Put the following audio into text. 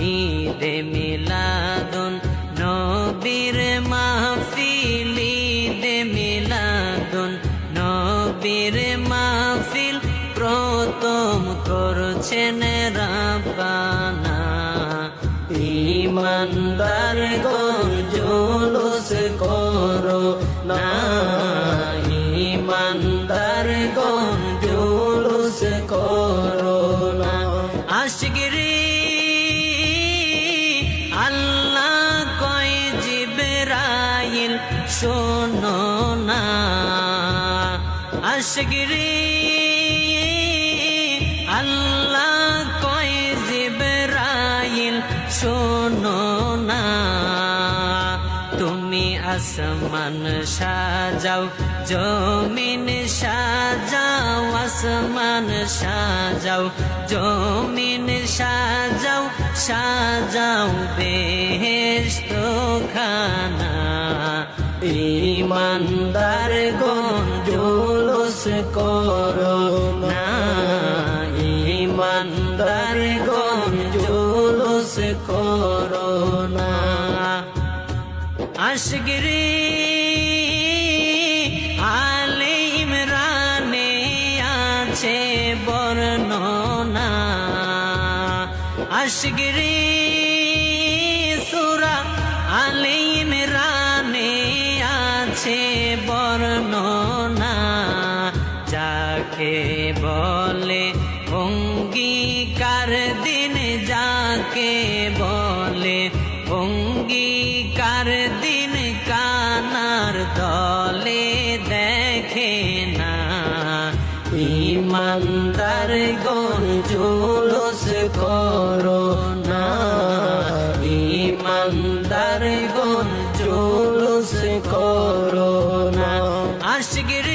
ঈদে মিলাদুন, নবীর মাহফিল, ঈদে মিলাদুন, নবীর মাহফিল প্রথম করছেন রাব্বানা। ইমানদার গণ জুলুস করো, না জিবরাইল শোনো না। আশগিরি আল্লাহ কয় জিবরাইল, শোনো না। তুমি আসমান সাজাও, জমিন সাজাও, আসমান সাজাও, জমিন সাজাও সাজাও বেহেস্ত ইমানদার গন জুলুস করো ইমানদার গন জুলুস করো না। আশগিরি আলে ইমরানে আছে বর্ণনা। আশগিরি আলে ইমরানে আছে বর্ণনা, যাকে বলে অঙ্গীকার দিন, যাকে বলে অঙ্গীকার দিন, কানার দলে দেখে না। ইমানদার গন জুলুস করো। ইমানদার গন করো না। আশগিরি